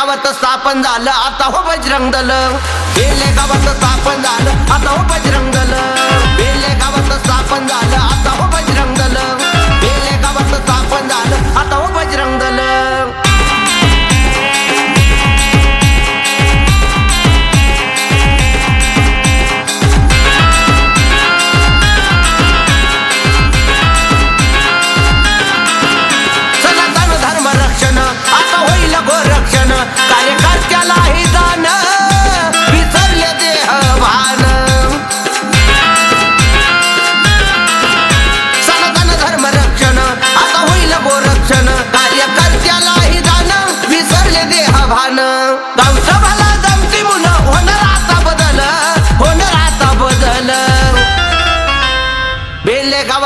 गावात स्थापन झालं आता हो बजरंग दल बेले गावात स्थापन झालं आता हो बजरंग दल बेले गावात स्थापन झालं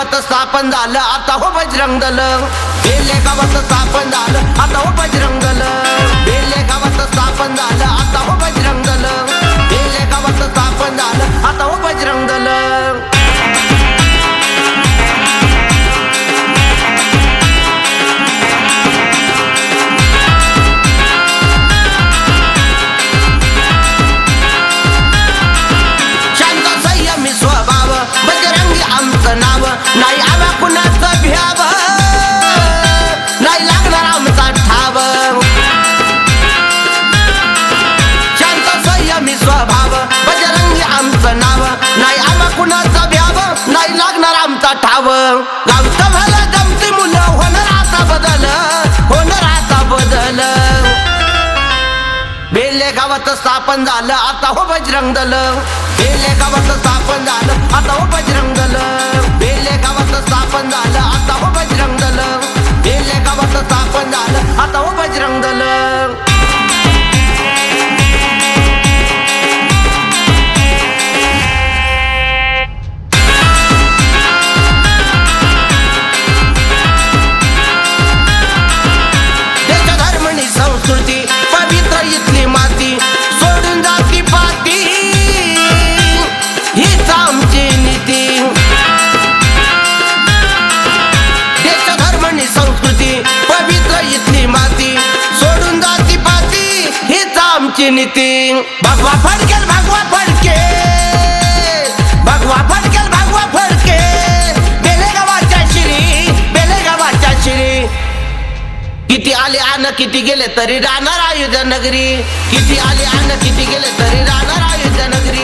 गावात स्थापन झालं आता हो बजरंग दल बेले गावात स्थापन झालं आता हो बजरंग दल बेले गावात स्थापन झालं आता हो बजरंग आमचा गावचं भलं जमती मुलं होणार आता बदल होणार आता बदल. बेले गावात स्थापन झालं आता हो बजरंग दल बेले गावात स्थापन झालं आता हो बजरंग दल बेले गावात स्थापन झालं आता हो बजरंग दल बेले गावात स्थापन झालं आता हो किती भगवा फडकेल भगवा फडके. भगवा फडकेल भगवा फडके. बेलेगावाच्या शिरी बेलेगावाच्या शिरी. किती आले आन किती गेले तरी राहणार आयुध नगरी किती आले आन किती गेले तरी राहणार आयुध नगरी